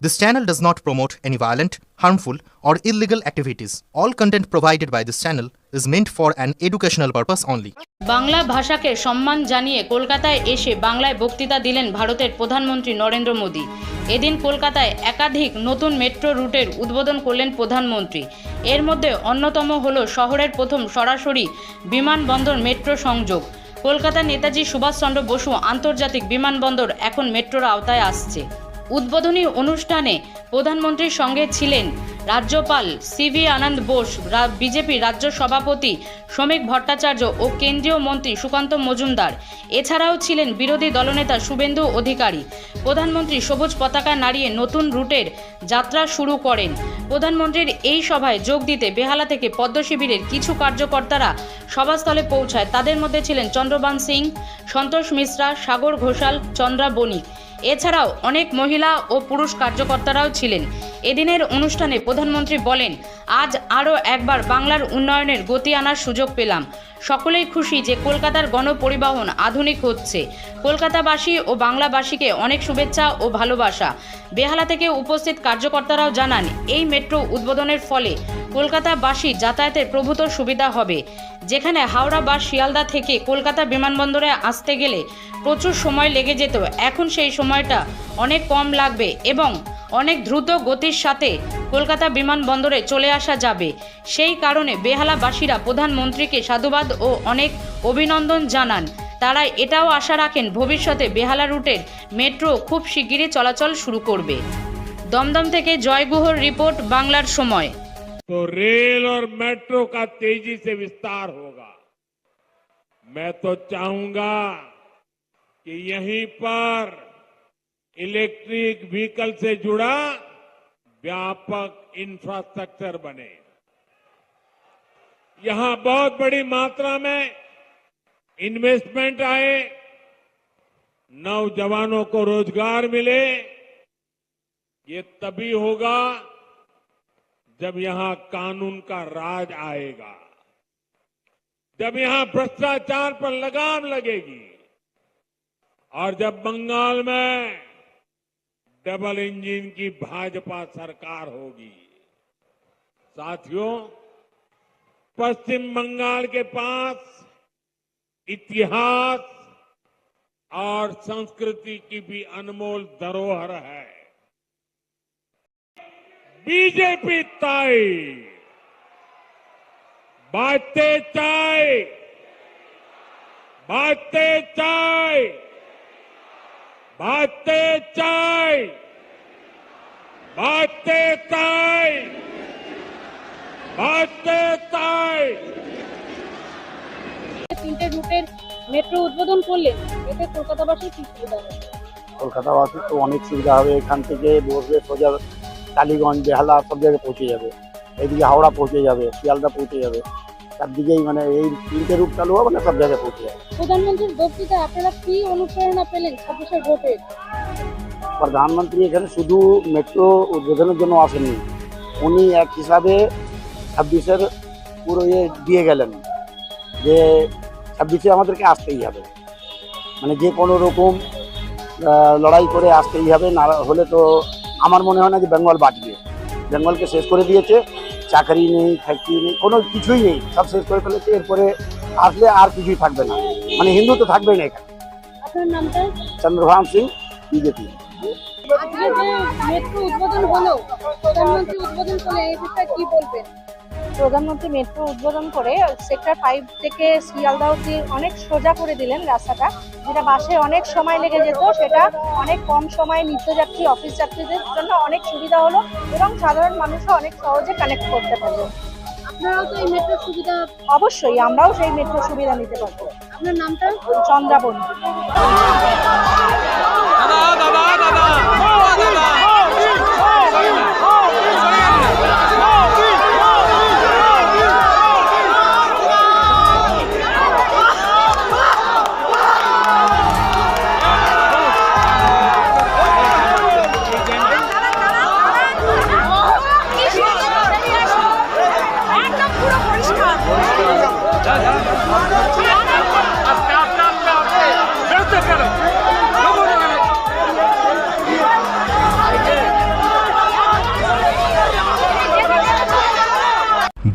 This channel does not promote any violent, harmful, or illegal activities. All content provided by this channel is meant for an educational purpose only. Bangla ভাষাকে সম্মান জানিয়ে কলকাতায় এসে বাংলায় বক্তৃতা দিলেন ভারতের প্রধানমন্ত্রী নরেন্দ্র মোদী এদিন কলকাতায় একাধিক নতুন মেট্রো রুটের উদ্বোধন করলেন প্রধানমন্ত্রী এর মধ্যে অন্যতম হল শহরের প্রথম সরাসরি বিমানবন্দর মেট্রো সংযোগ কলকাতার নেতাজি সুভাষচন্দ্র বসু আন্তর্জাতিক বিমানবন্দর এখন মেট্রোর আওতায় আসছে উদ্বোধনী অনুষ্ঠানে প্রধানমন্ত্রীর সঙ্গে ছিলেন রাজ্যপাল সিভি আনন্দ বোস বিজেপি রাজ্য সভাপতি শ্রমিক ভট্টাচার্য ও কেন্দ্রীয় মন্ত্রী সুকান্ত মজুমদার। এছাড়াও ছিলেন বিরোধী দলনেতা শুভেন্দু অধিকারী। প্রধানমন্ত্রী সবুজ পতাকা নাড়িয়ে নতুন রুটের যাত্রা শুরু করেন। প্রধানমন্ত্রীর এই সভায় যোগ দিতে বেহালা থেকে পদ্ম শিবিরের কিছু কার্যকর্তারা সভাস্থলে পৌঁছায়। তাদের মধ্যে ছিলেন চন্দ্রবান সিং, সন্তোষ মিশ্রা, সাগর ঘোষাল, চন্দ্রা বণিক। এছাড়াও অনেক মহিলা ও পুরুষ কার্যকর্তারাও ছিলেন। এদিনের অনুষ্ঠানে প্রধানমন্ত্রী বলেন, আজ আরও একবার বাংলার উন্নয়নের গতি আনার সুযোগ পেলাম। সকলেই খুশি যে কলকাতার গণপরিবহন আধুনিক হচ্ছে। কলকাতাবাসী ও বাংলাবাসীকে অনেক শুভেচ্ছা ও ভালোবাসা। বেহালা থেকে উপস্থিত কার্যকর্তারাও জানান, এই মেট্রো উদ্বোধনের ফলে কলকাতাবাসী যাতায়াতের প্রভূত সুবিধা হবে। যেখানে হাওড়া বা শিয়ালদা থেকে কলকাতা বিমানবন্দরে আসতে গেলে প্রচুর সময় লেগে যেত। এখন সেই সময়টা অনেক কম লাগবে এবং অনেক দ্রুত গতির সাথে কলকাতা বিমানবন্দরে চলে আসা যাবে। সেই কারণে বেহালাবাসীরা প্রধানমন্ত্রীকে সাধুবাদ ও অনেক অভিনন্দন জানান। তারা এটাও আশা রাখেন ভবিষ্যতে বেহালা রুটের মেট্রো খুব শিগগিরই চলাচল শুরু করবে। দমদম থেকে জয়গুহর রিপোর্ট, বাংলার সময়। तो रेल और मेट्रो का तेज़ी से विस्तार होगा। मैं तो चाहूँगा कि यहीं पर इलेक्ट्रिक व्हीकल से जुड़ा व्यापक इंफ्रास्ट्रक्चर बने। यहाँ बहुत बड़ी मात्रा में इन्वेस्टमेंट आए, नौजवानों को रोज़गार मिले। ये तभी होगा जब यहाँ कानून का राज आएगा, जब यहाँ भ्रष्टाचार पर लगाम लगेगी, और जब बंगाल में डबल इंजन की भाजपा सरकार होगी। साथियों, पश्चिम बंगाल के पास इतिहास और संस्कृति की भी अनमोल धरोहर है। বিজেপি তাই। বাড়তে চাই। বাড়তে চাই। বাড়তে চাই। বাড়তে চাই। বাড়তে চাই। তিনটে রুটের মেট্রো উদ্বোধন করলে এতে কলকাতাবাসী কি সুবিধা হবে? কলকাতাবাসী তো অনেক সুবিধা হবে। এখান থেকে বসবে সোজা টালিগঞ্জ বেহালা সব জায়গায় পৌঁছে যাবে। এইদিকে হাওড়া পৌঁছে যাবে শিয়ালদা পৌঁছে যাবে। চারদিকেই মানে এই তিনটে রুট চালু হবে না সব জায়গায় পৌঁছে যাবে। প্রধানমন্ত্রীর বক্তৃতায় আপনারা কি অনুপ্রেরণা পেলেন ভোটে? প্রধানমন্ত্রী এখানে শুধু মেট্রো উদ্বোধনের জন্য আসেননি উনি এক হিসাবে ছাব্বিশের পুরো ইয়ে দিয়ে গেলেন যে ছাব্বিশে আমাদেরকে আসতেই হবে। মানে যে কোনো রকম লড়াই করে আসতেই হবে না হলে তো আমার মনে হয় না যে বেঙ্গল বাঁচবে। বেঙ্গলকে শেষ করে দিয়েছে চাকরি নেই ফ্যাক্টরি নেই কোনো কিছুই নেই। সব শেষ করে ফেলেছে এরপরে আসলে আর কিছুই থাকবে না। মানে হিন্দু তো থাকবেই না এখানে। চন্দ্রভান সিং বিজেপি। আজকে যে মেট্রো উদ্বোধন হলো। প্রধানমন্ত্রী উদ্বোধন এই বিষয়ে কি বলবেন? প্রধানমন্ত্রী মেট্রো উদ্বোধন করে সেক্টর ফাইভ থেকে শিয়ালদা অব্দি অনেক সোজা করে দিলেন রাস্তাটা। যেটা বাসে অনেক সময় লেগে যেত সেটা অনেক কম সময়ে নিত্যযাত্রী অফিস যাত্রীদের জন্য অনেক সুবিধা হলো এবং সাধারণ মানুষও অনেক সহজে কানেক্ট করতে পারবে আপনারাও তো এই মেট্রোর সুবিধা অবশ্যই আমরাও সেই মেট্রো সুবিধা নিতে পারব। আপনার নামটা? চন্দ্রাবনী